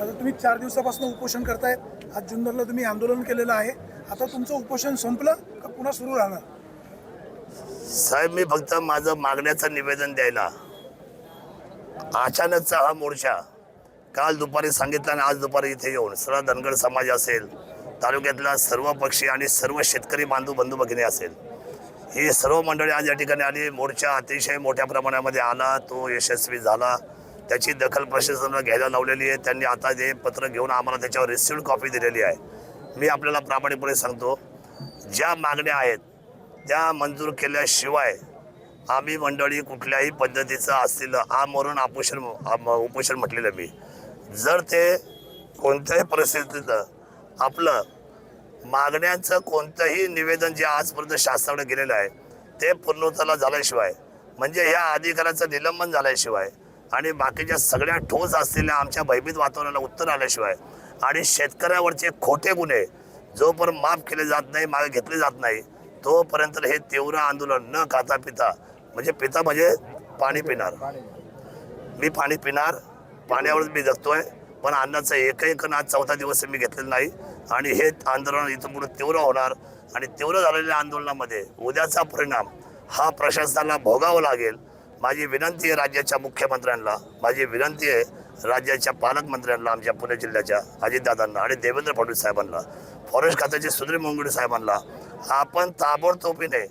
आता तुम्ही चार दिवसापासून उपोषण करताय. आज जुन्नरला तुम्ही आंदोलन केलेलं आहे. आता तुमचं उपोषण संपलं का पुन्हा सुरू राहणार? साहेब मी फक्त माझं मागण्याचं निवेदन द्यायला. अचानकचा हा मोर्चा काल दुपारी सांगितलं आणि आज दुपारी इथे येऊन सर्व धनगड समाज असेल तालुक्यातला सर्व पक्षी आणि सर्व शेतकरी बांधव बंधू भगिनी असेल ही सर्व मंडळी आज या ठिकाणी आली. मोर्चा अतिशय मोठ्या प्रमाणामध्ये आला तो यशस्वी झाला. त्याची दखल प्रशासनानं घ्यायला लावलेली आहे. त्यांनी आता जे पत्र घेऊन आम्हाला त्याच्यावर रिसिव्ड कॉपी दिलेली आहे. मी आपल्याला प्रामाणिकपणे सांगतो ज्या मागण्या आहेत त्या मंजूर केल्याशिवाय आम्ही मंडळी कुठल्याही पद्धतीचं असलेलं आमरण आपोषण उपोषण म्हटलेलं मी. जर ते कोणत्याही परिस्थितीत आपलं मागण्यांचं कोणतंही निवेदन जे आजपर्यंत शासनाकडे गेलेलं आहे ते पूर्णत्वाला झाल्याशिवाय म्हणजे ह्या अधिकाराचं निलंबन झाल्याशिवाय आणि बाकीच्या सगळ्या ठोस असलेल्या आमच्या भयभीत वातावरणाला उत्तर आल्याशिवाय आणि शेतकऱ्यावरचे खोटे गुन्हे जोपर्यंत माफ केले जात नाही मागे घेतले जात नाही तोपर्यंत हे तीव्र आंदोलन न खाता पिता म्हणजे पिता म्हणजे पाणी पिणार. मी पाणी पिणार पाण्यावरच मी जगतोय पण अन्नाचा एकही कण आज चौथा दिवस मी घेतलेला नाही आणि हे आंदोलन इथं पुढे तीव्र होणार आणि तीव्र झालेल्या आंदोलनामध्ये उद्याचा परिणाम हा प्रशासनाला भोगावा लागेल. माझी विनंती आहे राज्याच्या मुख्यमंत्र्यांना माझी विनंती आहे राज्याच्या पालकमंत्र्यांना आमच्या पुणे जिल्ह्याच्या अजितदादांना आणि देवेंद्र फडणवीस साहेबांना फॉरेस्ट खात्याचे सुधीर मुंगडी साहेबांना. आपण ताबडतोबीने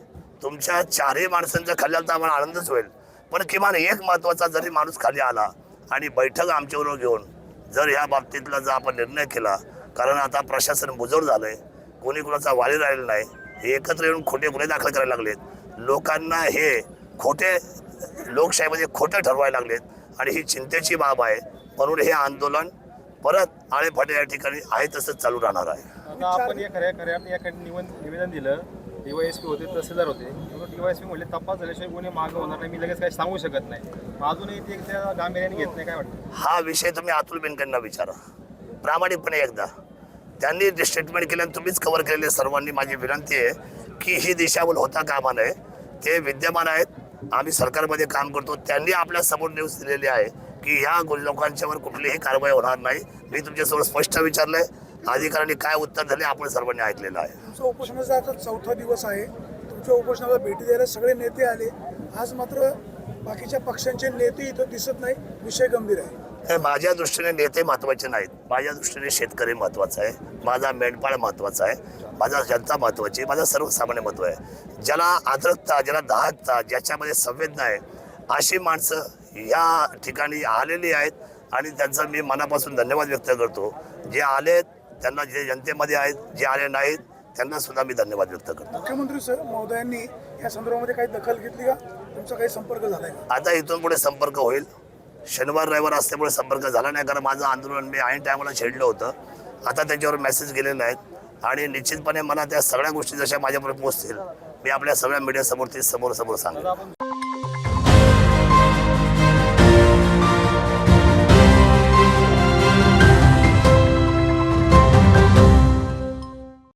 तुमच्या चारही माणसांच्या खाल्ल्याला तर आम्हाला आनंदच होईल. पण किमान एक महत्त्वाचा जरी माणूस खाली आला आणि बैठक आमच्याबरोबर घेऊन जर ह्या बाबतीतला जर आपण निर्णय केला कारण आता प्रशासन बुजोर झालं आहे कोणी कुणाचा वाली राहिला नाही हे एकत्र येऊन खोटे गुन्हे दाखल करायला लागलेत. लोकांना हे खोटे लोकशाहीमध्ये खोटे ठरवायला लागलेत आणि ही चिंतेची बाब आहे. म्हणून हे आंदोलन परत आळेफाटे या ठिकाणी आहे तसंच चालू राहणार आहे. आपण या खऱ्या खऱ्या याकडे निवन निवेदन दिलं. डीवायएसपी होते तहसीलदार होते. डीवायएसपी म्हणले तपास झाल्याशिवाय कोणी मागं होणार नाही. मी लगेच काही सांगू शकत नाही. अजूनही ते त्या गांभीर्याने घेत नाही काय वाटतं? हा विषय तुम्ही अतुल बेनकेंना विचारा. प्रामाणिकपणे एकदा. त्यांनी जे स्टेटमेंट केलं आणि तुम्हीच कव्हर केलेले सर्वांनी माझी विनंती आहे की ही दिशाभूल होता कामा नये. ते विद्यमान आहेत. आम्ही सरकारमध्ये काम करतो त्यांनी आपल्यासमोर न्यूज दिलेली आहे की ह्या लोकांच्यावर कुठलीही कारवाई होणार नाही. मी तुमच्यासमोर स्पष्ट विचारलंय. अधिकाऱ्यांनी काय उत्तर दिले आपण सर्वांनी ऐकलेलं आहे. तुमचं उपोषणाचा आता चौथा दिवस आहे. तुमच्या उपोषणाला भेटी द्यायला सगळे नेते आले. आज मात्र बाकीच्या पक्षांचे नेते इथं दिसत नाही. विषय गंभीर आहे. हे माझ्या दृष्टीने नेते महत्त्वाचे नाहीत. माझ्या दृष्टीने शेतकरी महत्त्वाचा आहे. माझा मेंढपाळ महत्त्वाचा आहे. माझा जनता महत्वाची आहे. माझा सर्वसामान्य महत्त्व आहे. ज्याला आदरकता ज्याला दाहकता ज्याच्यामध्ये संवेदना आहे अशी माणसं या ठिकाणी आलेली आहेत आणि त्यांचा मी मनापासून धन्यवाद व्यक्त करतो. जे आलेत त्यांना जे जनतेमध्ये आहेत जे आले नाहीत त्यांना सुद्धा मी धन्यवाद व्यक्त करतो. मुख्यमंत्री सर महोदयांनी या संदर्भामध्ये काही दखल घेतली का? तुमचा काही संपर्क झालाय का? आता इथून पुढे संपर्क होईल. शनिवार रविवार असल्यामुळे संपर्क झाला नाही कारण माझं आंदोलन मी ऐन टायमाला छेडलं होतं. आता त्याच्यावर मेसेज गेलेले आहेत. आणि निश्चितपणे मला त्या सगळ्या गोष्टी जशा माझ्यापर्यंत पोहोचतील मी आपल्या सगळ्या मीडियासमोर ते समोर समोर सांगेन.